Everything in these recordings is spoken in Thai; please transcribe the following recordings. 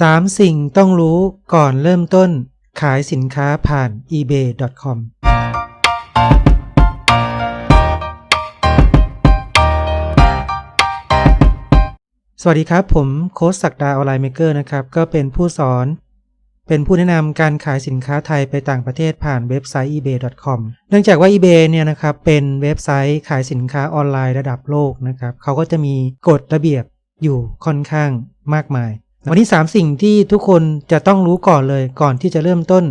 3สิ่งต้องรู้ก่อนเริ่มต้นขายสินค้าผ่าน ebay.com สวัสดีครับ ผมโค้ชศักดาออนไลน์เมเกอร์นะครับ ก็เป็นผู้สอน เป็นผู้แนะนำการขายสินค้าไทยไปต่างประเทศผ่านเว็บไซต์ ebay.com เนื่องจากว่า ebay เนี่ยนะครับเป็นเว็บไซต์ขายสินค้าออนไลน์ระดับโลกนะครับเขาก็จะมีกฎระเบียบอยู่ค่อนข้างมากมาย วันนี้ 3 สิ่งที่ทุกคนจะต้องรู้ก่อนเลยก่อนที่จะเริ่มต้น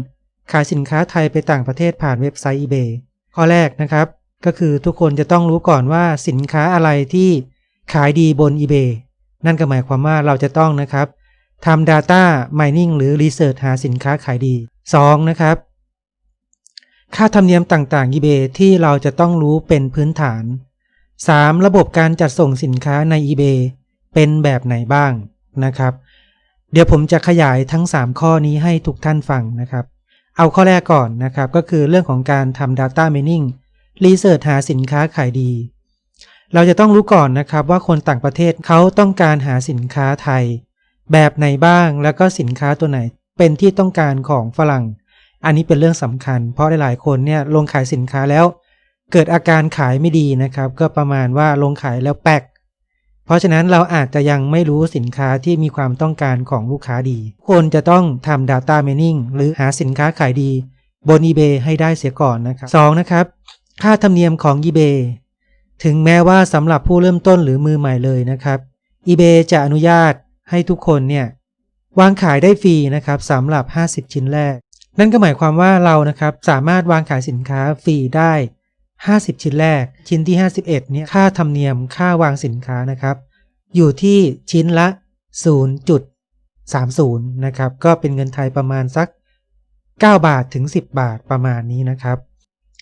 ขายสินค้าไทยไปต่างประเทศผ่านเว็บไซต์ eBay ข้อแรกนะครับ ก็คือทุกคนจะต้องรู้ก่อนว่าสินค้าอะไรที่ขายดีบน eBay นั่นก็หมายความว่าเราจะต้องนะครับทำ Data Mining หรือ Research หาสินค้าขายดี 2. นะครับ ค่าธรรมเนียมต่างๆ eBay ที่เราจะต้องรู้เป็นพื้นฐาน 3. ระบบการจัดส่งสินค้าใน eBay เป็นแบบไหนบ้างนะครับ เดี๋ยวผมจะขยายทั้ง 3 ข้อนี้ให้ทุกท่านฟังนะครับ เอาข้อแรกก่อนนะครับ ก็คือเรื่องของการทำ Data Mining Research หาสินค้าขายดี เราจะต้องรู้ก่อนนะครับว่าคนต่างประเทศเขาต้องการหาสินค้าไทย แบบไหนบ้างแล้วก็สินค้าตัวไหนเป็นที่ต้องการของฝรั่ง อันนี้เป็นเรื่องสำคัญ เพราะหลายๆคนเนี่ยลงขายสินค้าแล้ว เกิดอาการขายไม่ดีนะครับ ก็ประมาณว่าลงขายแล้วแป๊ก ราะฉะนั้นเราอาจจะยังไม่รู้สินค้าที่มีความต้องการของลูกค้าดีคนจะต้องทำ Data Mining หรือหาสินค้าขายดี บน eBay ให้ได้เสียก่อนนะครับ 2. นะครับ ค่าธรรมเนียมของ eBay ถึงแม้ว่าสำหรับผู้เริ่มต้นหรือมือใหม่เลยนะครับ eBay จะอนุญาตให้ทุกคนเนี่ยวางขายได้ฟรีนะครับสำหรับ 50 ชิ้นแรก นั่นก็หมายความว่าเรานะครับสามารถวางขายสินค้าฟรีได้ 50 ชิ้นแรก ชิ้นที่ 51เนี่ยค่าธรรมเนียมค่าวางสินค้านะครับ อยู่ที่ชิ้นละ 0.30 นะครับ ก็เป็นเงินไทยประมาณสัก 9 บาทถึง 10 บาทประมาณนี้นะครับ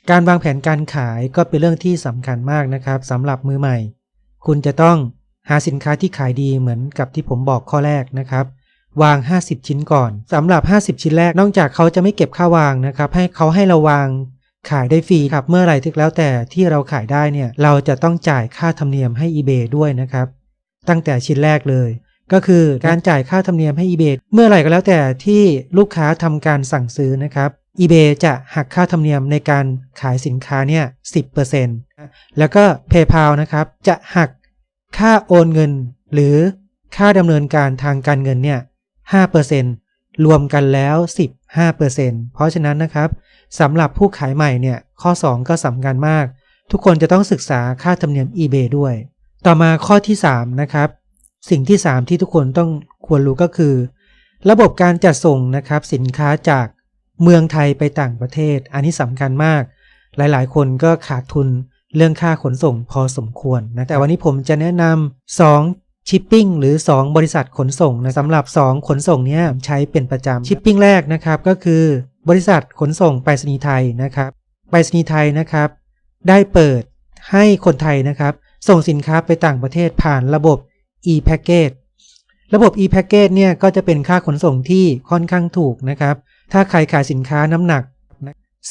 การวางแผนการขายก็เป็นเรื่องที่สำคัญมากนะครับสำหรับมือใหม่ คุณจะต้องหาสินค้าที่ขายดีเหมือนกับที่ผมบอกข้อแรกนะครับ วาง 50 ชิ้นก่อนสำหรับ 50 ชิ้นแรกนอกจากเขาจะไม่เก็บค่าวางนะครับ ให้เขาให้เราวาง ขายได้ฟรีครับเมื่อไหร่ทึกแล้วแต่ที่เราขายได้เนี่ยเราจะต้องจ่ายค่าธรรมเนียมให้ eBay ด้วยนะครับ ตั้งแต่ชิ้นแรกเลย ก็คือการจ่ายค่าธรรมเนียมให้ eBay เมื่อไหร่ก็แล้วแต่ที่ลูกค้าทำการสั่งซื้อนะครับ eBay จะหักค่าธรรมเนียมในการขายสินค้าเนี่ย10%แล้วก็ PayPal นะครับจะหักค่าโอนเงิน หรือค่าดำเนินการทางการเงินเนี่ย5%รวมกันแล้ว 15%เพราะฉะนั้นนะครับ สำหรับผู้ขายใหม่เนี่ยข้อ 2 ก็สำคัญมาก ทุกคนจะต้องศึกษาค่าธรรมเนียม eBay ด้วย ต่อมาข้อที่ 3 นะครับ สิ่งที่ 3 ที่ทุกคนต้องควรรู้ก็คือ ระบบการจัดส่งนะครับสินค้าจากเมืองไทยไปต่างประเทศ อันนี้สำคัญมาก หลายๆ คนก็ขาดทุนเรื่องค่าขนส่งพอสมควรนะแต่วันนี้ผมจะแนะนำ2ชิปปิ้งหรือ 2 บริษัทขนส่งนะสำหรับ 2 ขนส่งเนี้ยใช้เป็นประจำชิปปิ้งแรกนะครับก็คือ บริษัทขนส่งไปรษณีย์ไทยนะครับไปรษณีย์ไทยนะครับ ได้เปิดให้คนไทยนะครับ ส่งสินค้าไปต่างประเทศผ่านระบบ e-package ระบบ e-package เนี่ยก็จะเป็นค่าขนส่งที่ค่อนข้างถูกนะครับ ถ้าใครขายสินค้าน้ำหนัก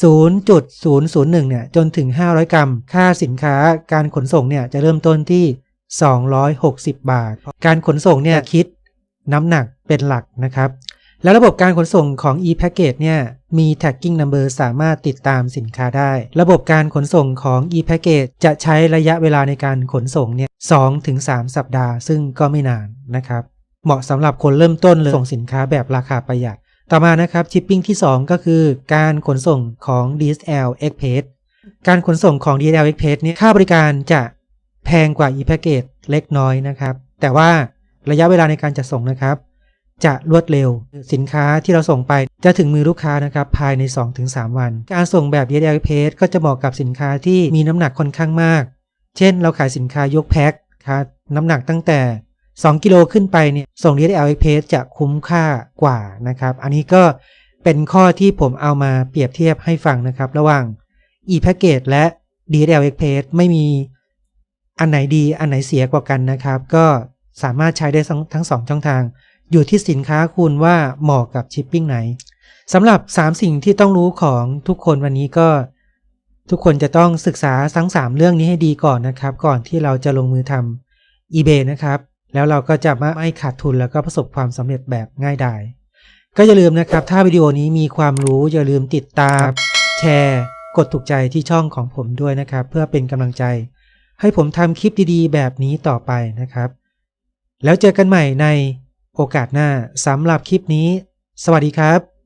0.001 เนี่ยจนถึง 500 กรัม ค่าสินค้าการขนส่งเนี่ยจะเริ่มต้นที่ 260 บาท การขนส่งเนี่ยคิดน้ำหนักเป็นหลักนะครับ และระบบการขนส่งของ e-package เนี่ยมี tagging number สามารถติดตามสินค้าได้ ระบบการขนส่งของ e-package จะใช้ระยะเวลาในการขนส่งเนี่ย2-3สัปดาห์ ซึ่งก็ไม่นานนะครับ เหมาะสำหรับคนเริ่มต้นเลยส่งสินค้าแบบราคาประหยัด ต่อมานะครับชิปปิ้งที่ 2 ก็คือการขนส่งของ DSL Express การขนส่งของ DSL Express เนี่ยค่าบริการจะแพงกว่า e-package เล็กน้อยนะครับ แต่ว่าระยะเวลาในการจัดส่งนะครับ จะรวดเร็ว สินค้าที่เราส่งไปจะถึงมือลูกค้านะครับภายใน 2-3 วัน การส่งแบบ DSL Express ก็จะเหมาะกับสินค้าที่มีน้ำหนักค่อนข้างมาก เช่น เราขายสินค้ายกแพ็คครับน้ำหนักตั้งแต่ 2 กิโลขึ้นไปเนี่ยส่ง DHL Express จะคุ้มค่ากว่านะครับ อันนี้ก็เป็นข้อที่ผมเอามาเปรียบเทียบให้ฟังนะครับ ระหว่าง e-package และ DHL Express ไม่มีอันไหนดีอันไหนเสียกว่ากันนะครับ ก็สามารถใช้ได้ทั้งสองช่องทาง อยู่ที่สินค้าคุณว่าเหมาะกับชิปปิ้งไหนสำหรับ 3 สิ่งที่ต้องรู้ของทุกคนวันนี้ก็ ทุกคนจะต้องศึกษาทั้ง 3 เรื่องนี้ให้ดีก่อนนะครับ ก่อนที่เราจะลงมือทำ eBay นะครับ แล้วเราก็จะไม่ขาดทุนแล้วก็ประสบความสำเร็จแบบง่ายดายก็อย่าลืมนะครับ ถ้าวิดีโอนี้มีความรู้อย่าลืมติดตาม แชร์ กดถูกใจที่ช่องของผมด้วยนะครับ เพื่อเป็นกำลังใจ ให้ผมทำคลิปดีๆ แบบนี้ต่อไปนะครับ แล้วเจอกันใหม่ใน โอกาสหน้าสำหรับคลิปนี้ สวัสดีครับ